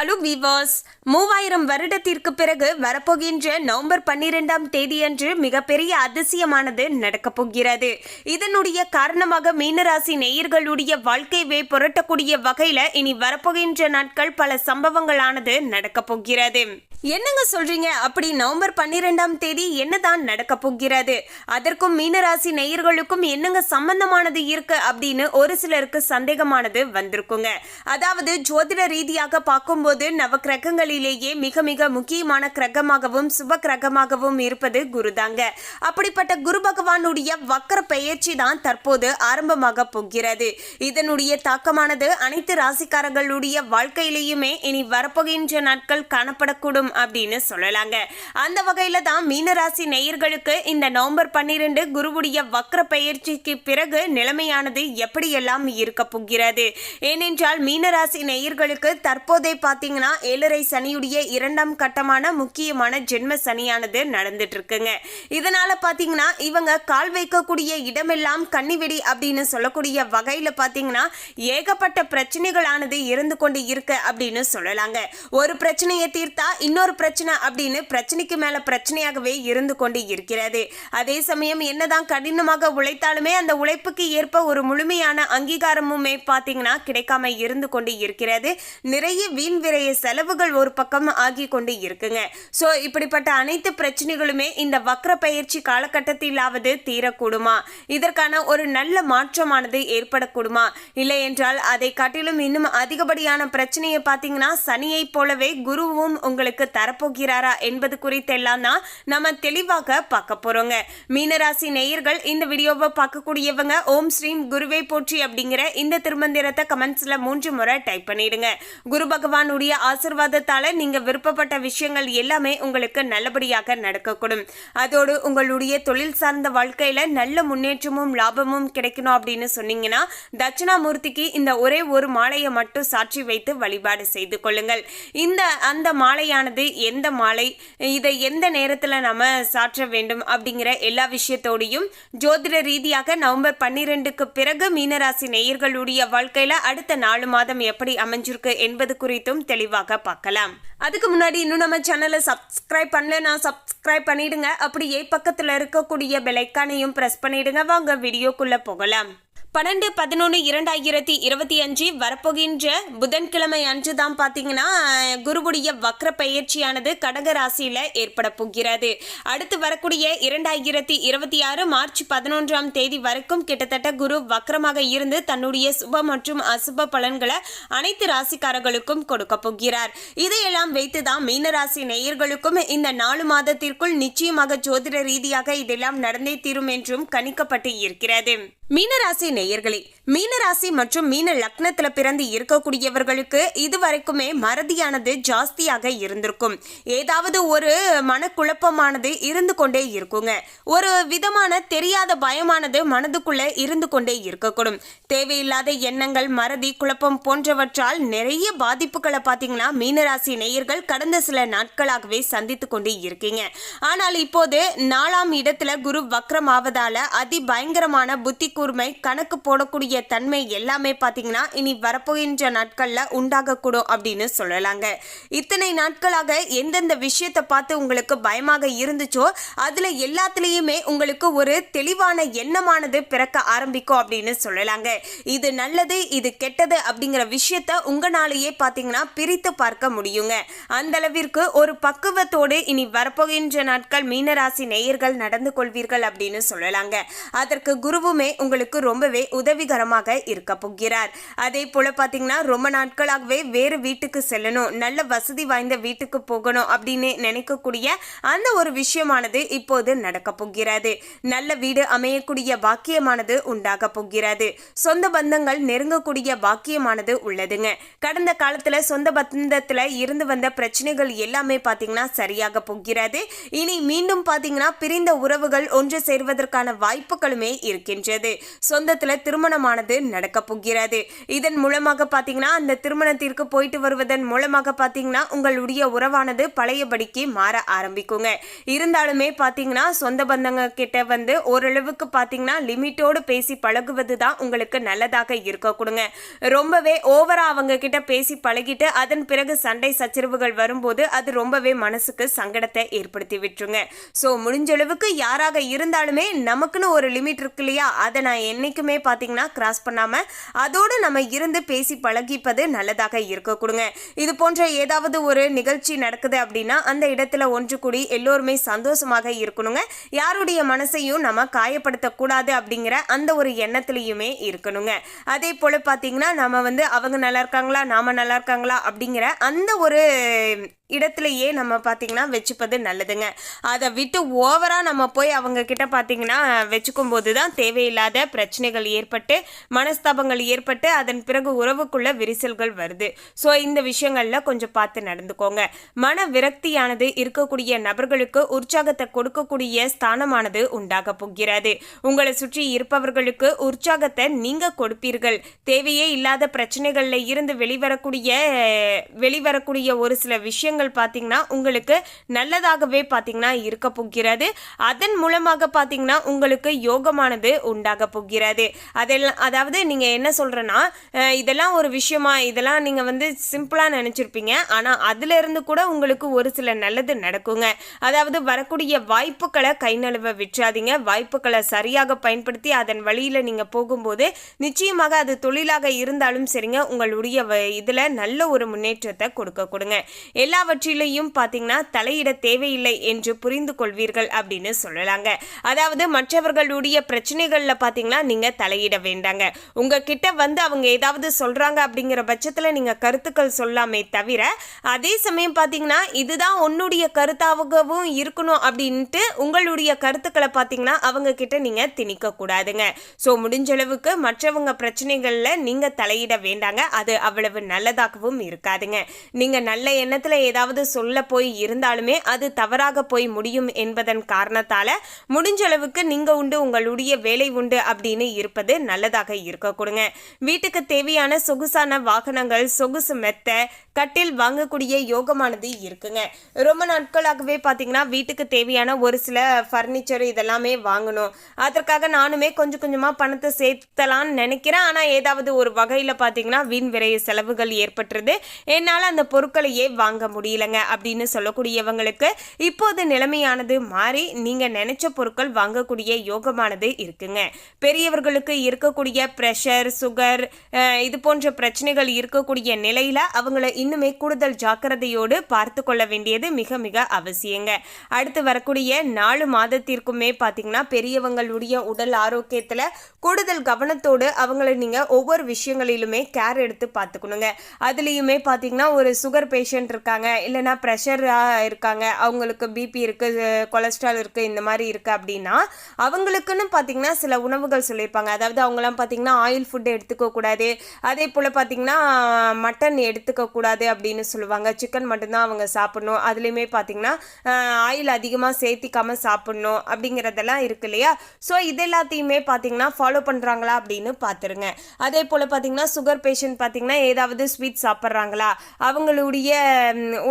அலு viewers மூவாயிரம் வருடத்திற்கு பிறகு வரப்போகின்ற நவம்பர் பன்னிரெண்டாம் தேதியன்று மிகப்பெரிய அதிசயமானது நடக்கப் போகிறது. இதனுடைய காரணமாக மீனராசி நேயர்களுடைய வாழ்க்கையை புரட்டக்கூடிய வகையில் இனி வரப்போகின்ற நாட்கள் பல சம்பவங்களானது நடக்கப் போகிறது. என்னங்க சொல்றீங்க? அப்படி நவம்பர் பன்னிரெண்டாம் தேதி என்னதான் நடக்க போகிறது? அதற்கும் மீனராசி நேயர்களுக்கும் என்னங்க சம்பந்தமானது இருக்கு? அப்படின்னு ஒரு சிலருக்கு சந்தேகமானது வந்திருக்குங்க. அதாவது ஜோதிட ரீதியாக பார்க்கும்போது நவ கிரகங்களிலேயே மிக மிக முக்கியமான கிரகமாகவும் சுப கிரகமாகவும் இருப்பது குருதாங்க. அப்படிப்பட்ட குரு பகவானுடைய வக்கர பெயர்ச்சி தான் தற்போது ஆரம்பமாக போகிறது. இதனுடைய தாக்கமானது அனைத்து ராசிக்காரர்களுடைய வாழ்க்கையிலேயுமே இனி வரப்போகின்ற நாட்கள் காணப்படக்கூடும் அப்படின்னு சொல்லலாங்க. அந்த வகையில தான் மீனராசி நேயர்களுக்கு இந்த நவம்பர் பன்னிரெண்டு குருவுடைய வக்ர பயிற்சிக்கு பிறகு நிலைமையானது எப்படியெல்லாம் இருக்க போகிறது? ஏனென்றால் மீனராசி நேயர்களுக்கு தற்போதை பார்த்தீங்கன்னா ஏழரை சனியுடைய இரண்டாம் கட்டமான முக்கியமான ஜென்ம சனியானது நடந்துட்டு இருக்குங்க இதனால பார்த்தீங்கன்னா இவங்க கால் வைக்கக்கூடிய இடமெல்லாம் கன்னிவெடி அப்படின்னு சொல்லக்கூடிய வகையில் பார்த்தீங்கன்னா ஏகப்பட்ட பிரச்சனைகளானது இருந்து கொண்டு இருக்கு அப்படின்னு சொல்லலாங்க. ஒரு பிரச்சனையை தீர்த்தா இன்னொரு பிரச்சனை அப்படின்னு பிரச்சனைக்கு மேல பிரச்சனையாகவே இருந்து கொண்டு இருக்கிறது. அதே சமயம் என்னதான் கடினமாக உழைத்தாலுமே அந்த உழைப்புக்கு ஏற்ப ஒரு முழுமையான அங்கீகாரமுமே பார்த்தீங்கன்னா கிடைக்காம இருந்து கொண்டு இருக்கிறது. நிறைய வீண் விரைய செலவுகள் ஒரு பக்கம் ஆகி கொண்டு இருக்குங்க. ஸோ இப்படிப்பட்ட அனைத்து பிரச்சனைகளுமே இந்த வக்ர பயிற்சி காலகட்டத்திலாவது தீரக்கூடுமா? இதற்கான ஒரு நல்ல மாற்றமானது ஏற்படக்கூடுமா? இல்லை என்றால் அதை காட்டிலும் இன்னும் அதிகப்படியான பிரச்சனையை பார்த்தீங்கன்னா சனியை போலவே குருவும் உங்களுக்கு தரப்போகிறாரா என்பது குறித்தெல்லாம் தான் நம்ம தெளிவாக பார்க்க போறோங்க. மீனராசி நேயர்கள் இந்த வீடியோவை பார்க்கக்கூடியவங்க ஓம் ஸ்ரீம் குருவே போற்றி அப்படிங்கிற இந்த திருமந்திரத்தை கமெண்ட்ஸ்ல மூன்று முறை டைப் பண்ணிடுங்க. குரு பகவானுடைய ஆசிர்வாதத்தால நீங்க விருப்பப்பட்ட விஷயங்கள் எல்லாமே உங்களுக்கு நல்லபடியாக நடக்கக்கூடும். அதோடு உங்களுடைய தொழில் சார்ந்த வாழ்க்கையில நல்ல முன்னேற்றமும் லாபமும் கிடைக்கணும் அப்படின்னு சொன்னீங்கன்னா தட்சிணாமூர்த்திக்கு இந்த ஒரே ஒரு மாலையை மட்டும் சாட்சி வைத்து வழிபாடு செய்து கொள்ளுங்கள். இந்த அந்த மாலையானது எந்த மாலை இதை எந்த நேரத்தில் நம்ம சாற்ற வேண்டும் அப்படிங்கிற எல்லா விஷயத்தோடையும் ஜோதிட ரீதியாக நவம்பர் பன்னிரெண்டுக்கு பிறகு மீனராசி நேயர்களுடைய வாழ்க்கையில அடுத்த நாலு மாதம் எப்படி அமைஞ்சிருக்கு என்பது குறித்தும் தெளிவாக பார்க்கலாம். அதுக்கு முன்னாடி இன்னும் நம்ம சேனலை சப்ஸ்கிரைப் நான் சப்ஸ்கிரைப் பண்ணிடுங்க. அப்படியே பக்கத்தில் இருக்கக்கூடிய பெலைக்கானையும் ப்ரெஸ் பண்ணிடுங்க. வாங்க வீடியோக்குள்ளே போகலாம். பன்னெண்டு பதினொன்று இரண்டாயிரத்தி இருபத்தி அஞ்சு வரப்போகின்ற புதன்கிழமை அன்று தான் பார்த்தீங்கன்னா குருவுடைய வக்ர பெயர்ச்சியானது கடக ராசியில் ஏற்பட போகிறது. அடுத்து வரக்கூடிய இரண்டாயிரத்தி இருபத்தி ஆறு மார்ச் பதினொன்றாம் தேதி வரைக்கும் கிட்டத்தட்ட குரு வக்ரமாக இருந்து தன்னுடைய சுப மற்றும் அசுப பலன்களை அனைத்து ராசிக்காரர்களுக்கும் கொடுக்க போகிறார். இதையெல்லாம் வைத்து தான் மீனராசி நேயர்களுக்கும் இந்த நாலு மாதத்திற்குள் நிச்சயமாக ஜோதிட ரீதியாக இதெல்லாம் நடந்தே தீரும் என்றும் கணிக்கப்பட்டு இருக்கிறது. மீனராசி நேயர்களே மீனராசி மற்றும் மீன லக்னத்துல பிறந்து இருக்கக்கூடியவர்களுக்கு இதுவரைக்குமே மறதியானது ஜாஸ்தியாக இருந்திருக்கும். ஏதாவது ஒரு மனக்குழப்பமானது இருந்து கொண்டே இருக்குங்க. ஒரு விதமான தெரியாத பயமானது மனதுக்குள்ள இருந்து கொண்டே இருக்கக்கூடும். தேவையில்லாத எண்ணங்கள் மறதி குழப்பம் போன்றவற்றால் நிறைய பாதிப்புகளை பார்த்தீங்கன்னா மீனராசி நேயர்கள் கடந்த சில நாட்களாகவே சந்தித்து கொண்டே இருக்கீங்க. ஆனால் இப்போது நாலாம் இடத்துல குரு வக்ரம் ஆவதால அதி பயங்கரமான புத்தி கூர்மை கணக்கு போடக்கூடிய தன்மை எல்லாமே பார்த்தீங்கன்னா இனி வரப்போகின்ற நாட்களில் உண்டாகக்கூடும் அப்படின்னு சொல்லலாங்க. இத்தனை நாட்களாக எந்தெந்த விஷயத்தை பார்த்து உங்களுக்கு பயமாக இருந்துச்சோ அதில் எல்லாத்துலேயுமே உங்களுக்கு ஒரு தெளிவான எண்ணமானது பிறக்க ஆரம்பிக்கும் அப்படின்னு சொல்லலாங்க. இது நல்லது இது கெட்டது அப்படிங்கிற விஷயத்த உங்களாலேயே பார்த்தீங்கன்னா பிரித்து பார்க்க முடியுங்க. அந்த அளவிற்கு ஒரு பக்குவத்தோடு இனி வரப்போகின்ற நாட்கள் மீனராசி நேயர்கள் நடந்து கொள்வீர்கள் அப்படின்னு சொல்லலாங்க. அதற்கு குருவுமே உங்களுக்கு ரொம்பவே உதவிகரமாக இருக்க போகிறார். அதே போல பார்த்தீங்கன்னா ரொம்ப நாட்களாகவே வேறு வீட்டுக்கு செல்லணும் நல்ல வசதி வாய்ந்த வீட்டுக்கு போகணும் அப்படின்னு நினைக்கக்கூடிய அந்த ஒரு விஷயமானது இப்போது நடக்க போகிறது. நல்ல வீடு அமையக்கூடிய பாக்கியமானது உண்டாக போகிறது. சொந்த பந்தங்கள் நெருங்கக்கூடிய பாக்கியமானது உள்ளதுங்க. கடந்த காலத்துல சொந்த பந்தத்துல இருந்து வந்த பிரச்சனைகள் எல்லாமே பார்த்தீங்கன்னா சரியாக போகிறது. இனி மீண்டும் பார்த்தீங்கன்னா பிரிந்த உறவுகள் ஒன்று சேர்வதற்கான வாய்ப்புகளுமே இருக்கின்றது. சொந்தத்துல திருமணமானது நடக்க போகிறது. இதன் மூலமாக பாத்தீங்கன்னா அந்த திருமணத்திற்கு போயிட்டு வருவதன் மூலமாக பாத்தீங்கன்னா உங்களுடைய உறவானது பழையபடிக்கு மாற ஆரம்பிக்குங்க. இருந்தாலுமே பாத்தீங்கன்னா சொந்த பந்தங்க கிட்ட வந்து ஓரளவுக்கு பாத்தீங்கன்னா லிமிட்டோடு பேசி பழகுவது தான் உங்களுக்கு நல்லதாக இருக்க கொடுங்க ரொம்பவே ஓவரா அவங்க கிட்ட பேசி பழகிட்டு அதன் பிறகு சண்டை சச்சரவுகள் வரும்போது அது ரொம்பவே மனசுக்கு சங்கடத்தை ஏற்படுத்தி விட்டுருங்க. ஸோ முடிஞ்ச அளவுக்கு யாராக இருந்தாலுமே நமக்குன்னு ஒரு லிமிட் இருக்கு இல்லையா? அதை நான் என்றைக்குமே பார்த்தீங்கன்னா கிராஸ் பண்ணாமல் அதோடு நம்ம இருந்து பேசி பழகிப்பது நல்லதாக இருக்க கொடுங்க. இது போன்ற ஏதாவது ஒரு நிகழ்ச்சி நடக்குது அப்படின்னா அந்த இடத்துல ஒன்று கூடி எல்லோருமே சந்தோஷமாக இருக்கணுங்க. யாருடைய மனசையும் நம்ம காயப்படுத்தக்கூடாது அப்படிங்கிற அந்த ஒரு எண்ணத்துலையுமே இருக்கணுங்க. அதே போல் பார்த்தீங்கன்னா நம்ம வந்து அவங்க நல்லா இருக்காங்களா நாம் நல்லா இருக்காங்களா அப்படிங்கிற அந்த ஒரு இடத்துலையே நம்ம பார்த்தீங்கன்னா வச்சுப்பது நல்லதுங்க. அதை விட்டு ஓவராக நம்ம போய் அவங்க கிட்ட பார்த்தீங்கன்னா வச்சுக்கும் போது தான் தேவையில்லாத பிரச்சனைகள் ஏற்பட்டு மனஸ்தாபங்கள் ஏற்பட்டு அதன் பிறகு உறவுக்குள்ள விரிசல்கள் வருது. ஸோ இந்த விஷயங்கள்ல கொஞ்சம் பார்த்து நடந்துக்கோங்க. மன விரக்தியானது இருக்கக்கூடிய நபர்களுக்கு உற்சாகத்தை கொடுக்கக்கூடிய ஸ்தானமானது உண்டாக போகிறது. உங்களை சுற்றி இருப்பவர்களுக்கு உற்சாகத்தை நீங்க கொடுப்பீர்கள். தேவையே இல்லாத பிரச்சனைகள்ல இருந்து வெளிவரக்கூடிய வெளிவரக்கூடிய ஒரு சில விஷயங்கள் பார்த்தீங்கன்னா உங்களுக்கு நல்லதாகவே பார்த்தீங்கன்னா இருக்க போகிறது. அதன் மூலமாக பார்த்தீங்கன்னா உங்களுக்கு யோகமானது உண்டாக போகிறது. அதெல்லாம் அதாவது நீங்கள் என்ன சொல்கிறேன்னா இதெல்லாம் ஒரு விஷயமா இதெல்லாம் நீங்கள் வந்து சிம்பிளாக நினச்சிருப்பீங்க. ஆனால் அதுலேருந்து கூட உங்களுக்கு ஒரு சில நல்லது நடக்குங்க. அதாவது வரக்கூடிய வாய்ப்புகளை கை நழுவ விற்றாதீங்க வாய்ப்புகளை சரியாக பயன்படுத்தி அதன் வழியில் நீங்கள் போகும்போது நிச்சயமாக அது தொழிலாக இருந்தாலும் சரிங்க. உங்களுடைய இதில் நல்ல ஒரு முன்னேற்றத்தை கொடுக்க கொடுங்க. எல்லாவற்றிலையும் பார்த்தீங்கன்னா தலையிட தேவையில்லை என்று புரிந்து கொள்வீர்கள் அப்படின்னு சொல்லலாங்க. அதாவது மற்றவர்களுடைய பிரச்சனைகளில் பார்த்தீங்கன்னா நீங்கள் தலையிட வேண்டாங்க. உங்ககிட்ட வந்து அவங்க ஏதாவது சொல்கிறாங்க அப்படிங்கிற பட்சத்தில் நீங்கள் கருத்துக்கள் சொல்லாமே தவிர அதே சமயம் பார்த்தீங்கன்னா இதுதான் உன்னுடைய கருத்தாகவும் இருக்கணும் அப்படின்ட்டு உங்களுடைய கருத்துக்களை பார்த்தீங்கன்னா அவங்க கிட்ட நீங்கள் திணிக்க கூடாதுங்க. ஸோ முடிஞ்சளவுக்கு மற்றவங்க பிரச்சனைகளில் நீங்கள் தலையிட வேண்டாங்க. அது அவ்வளவு நல்லதாகவும் இருக்காதுங்க. நீங்கள் நல்ல எண்ணத்தில் ஏதாவது சொல்ல போய் இருந்தாலுமே அது தவறாக போய் முடியும் என்பதன் காரணத்தால் முடிஞ்ச அளவுக்கு நீங்கள் உண்டு உங்களுடைய வேலை உண்டு அப்படின்னு இருப்பது நல்லதாக இருக்க கொடுங்க. வீட்டுக்கு தேவையான சொகுசான வாகனங்கள் சொகுசு மெத்த கட்டில் வாங்கக்கூடிய யோகமானது இருக்குங்க. ரொம்ப நாட்களாகவே பார்த்தீங்கன்னா வீட்டுக்கு தேவையான ஒரு சில ஃபர்னிச்சர் இதெல்லாமே வாங்கணும். அதற்காக நானுமே கொஞ்சம் கொஞ்சமாக பணத்தை சேர்த்தலான்னு நினைக்கிறேன். ஆனால் ஏதாவது ஒரு வகையில் பார்த்தீங்கன்னா வீண் விரைய செலவுகள் ஏற்பட்டுருது. என்னால் அந்த பொருட்களையே வாங்க முடியலங்க அப்படின்னு சொல்லக்கூடியவங்களுக்கு இப்போது நிலைமையானது மாறி நீங்கள் நினைச்ச பொருட்கள் வாங்கக்கூடிய யோகமானது இருக்குங்க. பெரியவர்களுக்கு இருக்கக்கூடிய ப்ரெஷர் சுகர் இது போன்ற பிரச்சனைகள் இருக்கக்கூடிய நிலையில் அவங்கள இன்னுமே கூடுதல் ஜாக்கிரதையோடு பார்த்து கொள்ள வேண்டியது மிக மிக அவசியங்க. அடுத்து வரக்கூடிய நாலு மாதத்திற்குமே பார்த்தீங்கன்னா பெரியவங்களுடைய உடல் ஆரோக்கியத்தில் கூடுதல் கவனத்தோடு அவங்கள நீங்கள் ஒவ்வொரு விஷயங்களிலுமே கேர் எடுத்து பார்த்துக்கணுங்க. அதுலேயுமே பார்த்தீங்கன்னா ஒரு சுகர் பேஷண்ட் இருக்காங்க இல்லைனா ப்ரெஷராக இருக்காங்க அவங்களுக்கு பிபி இருக்குது கொலஸ்ட்ரால் இருக்குது இந்த மாதிரி இருக்குது அப்படின்னா அவங்களுக்குன்னு பார்த்தீங்கன்னா சில உணவு உணவுகள் சொல்லியிருப்பாங்க. அதாவது அவங்களாம் பார்த்தீங்கன்னா ஆயில் ஃபுட் எடுத்துக்கக்கூடாது அதே போல் பார்த்தீங்கன்னா மட்டன் எடுத்துக்கக்கூடாது அப்படின்னு சொல்லுவாங்க. சிக்கன் மட்டும்தான் அவங்க சாப்பிட்ணும். அதுலேயுமே பார்த்தீங்கன்னா ஆயில் அதிகமாக சேர்த்திக்காமல் சாப்பிட்ணும் அப்படிங்கிறதெல்லாம் இருக்கு இல்லையா? ஸோ இது எல்லாத்தையுமே பார்த்தீங்கன்னா ஃபாலோ பண்ணுறாங்களா அப்படின்னு பார்த்துருங்க. அதே போல் பார்த்தீங்கன்னா சுகர் பேஷண்ட் பார்த்தீங்கன்னா ஏதாவது ஸ்வீட் சாப்பிட்றாங்களா? அவங்களுடைய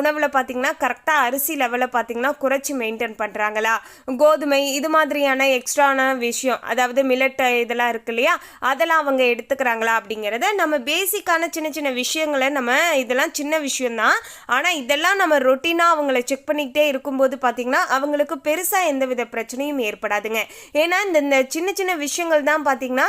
உணவில் பார்த்தீங்கன்னா கரெக்டாக அரிசி லெவலில் பார்த்தீங்கன்னா குறைச்சி மெயின்டைன் பண்ணுறாங்களா கோதுமை இது மாதிரியான எக்ஸ்ட்ரான விஷயம் அதாவது மில்லட் இதெல்லாம் இருக்கு இல்லையா? அதெல்லாம் அவங்க எடுத்துக்கிறாங்களா அப்படிங்கிறத நம்ம பேசிக்கான சின்ன சின்ன விஷயங்களை நம்ம இதெல்லாம் சின்ன விஷயம்தான். ஆனால் இதெல்லாம் நம்ம ரொட்டீனாக அவங்கள செக் பண்ணிக்கிட்டே இருக்கும்போது பார்த்தீங்கன்னா அவங்களுக்கு பெருசாக எந்த வித பிரச்சனையும் ஏற்படாதுங்க. ஏன்னா இந்த இந்த சின்ன சின்ன விஷயங்கள் தான் பார்த்தீங்கன்னா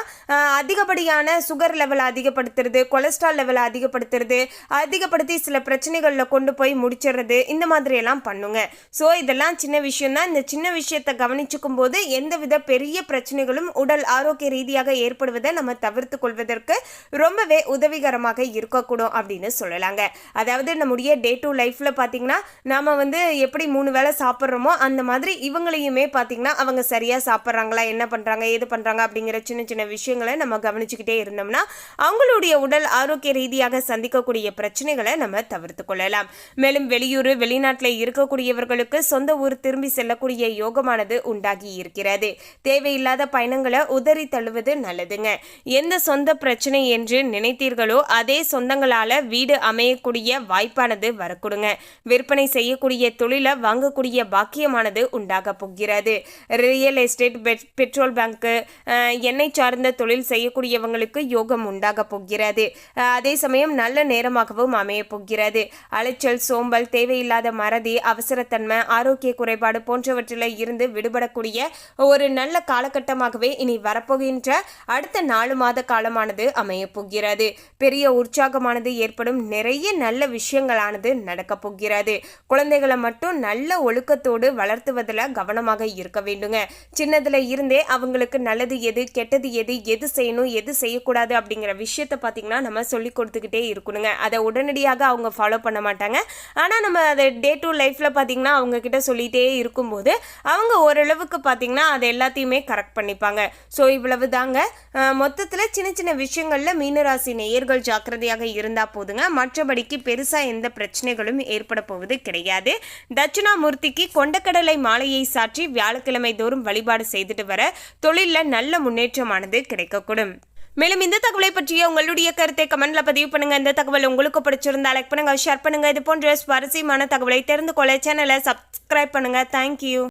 அதிகப்படியான சுகர் லெவலை அதிகப்படுத்துறது கொலஸ்ட்ரால் லெவலை அதிகப்படுத்துறது அதிகப்படுத்தி சில பிரச்சனைகளில் கொண்டு போய் முடிச்சிடுறது இந்த மாதிரியெல்லாம் பண்ணுங்க. ஸோ இதெல்லாம் சின்ன விஷயம் தான் இந்த சின்ன விஷயத்தை கவனிச்சுக்கும் போது எந்தவித பெரிய பிரச்சனைகளும் உடல் ஆரோக்கிய ரீதியாக ஏற்படுவதை நம்ம தவிர்த்து கொள்வதற்கு ரொம்பவே உதவிகரமாக இருக்கக்கூடும் அப்படின்னு சொல்லலாங்க. அதாவது நம்முடைய டே டு லைஃப்பில் பார்த்தீங்கன்னா நாம வந்து எப்படி மூணு வேளை சாப்பிட்றோமோ அந்த மாதிரி இவங்களையுமே பார்த்தீங்கன்னா அவங்க சரியாக சாப்பிட்றாங்களா என்ன பண்ணுறாங்க ஏது பண்ணுறாங்க அப்படிங்கிற சின்ன சின்ன விஷயங்களை நம்ம கவனிச்சுக்கிட்டே இருந்தோம்னா அவங்களுடைய உடல் ஆரோக்கிய ரீதியாக சந்திக்கக்கூடிய பிரச்சனைகளை நம்ம தவிர்த்து கொள்ளலாம். மேலும் வெளியூர் வெளிநாட்டில் இருக்கக்கூடியவர்களுக்கு சொந்த ஊர் திரும்பி செல்லக்கூடிய யோகமானது உண்டாகி இருக்கிறது. தேவையில்லாத பயணங்களை உதறி தள்ளுவது நல்லதுங்க. எந்த சொந்த பிரச்சனை என்று நினைத்தீர்களோ அதே சொந்தங்களால வீடு அமையக்கூடிய வாய்ப்பானது வரக்கூடுங்க. விற்பனை செய்யக்கூடிய தொழிலை வாங்கக்கூடிய பாக்கியமானது உண்டாக போகிறது. ரியல் எஸ்டேட் பெட்- பெட்ரோல் பேங்க்கு எண்ணெய் சார்ந்த தொழில் செய்யக்கூடியவங்களுக்கு யோகம் உண்டாக போகிறது. அதே சமயம் நல்ல நேரமாகவும் அமைய போகிறது. அலைச்சல் சோம்பல் தேவையில்லாத மறதி அவசரத்தன்மை ஆரோக்கிய குறைபாடு போன்றவற்றில் இருந்து விடுபடக்கூடிய ஒரு நல்ல காலகட்டமாகவே இனி வரப்போகின்ற அடுத்த நாலு மாத காலமானது அமையப்போகிறது பெரிய உற்சாகமானது ஏற்படும் நிறைய நல்ல விஷயங்களானது நடக்கப் போகிறது. குழந்தைகளை மட்டும் நல்ல ஒழுக்கத்தோடு வளர்த்துவதில் கவனமாக இருக்க வேண்டுங்க. சின்னதுல இருந்தே அவங்களுக்கு நல்லது எது கெட்டது எது எது செய்யணும் எது செய்யக்கூடாது அப்படிங்கிற விஷயத்த பார்த்தீங்கன்னா நம்ம சொல்லி கொடுத்துக்கிட்டே இருக்கணுங்க. அதை உடனடியாக அவங்க ஃபாலோ பண்ண மாட்டாங்க. ஆனால் நம்ம அதை டே டு லைஃப்பில் பார்த்தீங்கன்னா அவங்க கிட்ட சொல்லிகிட்டே இருக்கும்போது அவங்க ஓரளவுக்கு பார்த்தீங்கன்னா அதை எல்லாத்தையுமே கரெக்ட் பண்ணிப்பாங்க. ஸோ இவ்வளவு தாங்க மொத்தத்தில் சின்ன சின்ன விஷயங்களில் மீனராசி நேயர்கள் ஜாக்கிரதையாக இருந்தால் போதுங்க. மற்றபடிக்கு பெருசாக எந்த பிரச்சனைகளும் ஏற்பட போவது கிடையாது. தட்சிணாமூர்த்திக்கு கொண்டக்கடலை மாலையை சாற்றி வியாழக்கிழமை தோறும் வழிபாடு செய்துட்டு வர தொழிலில் நல்ல முன்னேற்றமானது கிடைக்கக்கூடும். மேலும் இந்த தகவலை பற்றிய உங்களுடைய கருத்தை கமெண்ட்ல பதிவு பண்ணுங்க. இந்த தகவல் உங்களுக்கு பிடிச்சிருந்தா லைக் பண்ணுங்க ஷேர் பண்ணுங்க. இது போன்ற சுவாரஸ்யமான தகவலை தெரிந்து கொள்ள சேனலை சப்ஸ்கிரைப் பண்ணுங்க. தேங்க்யூ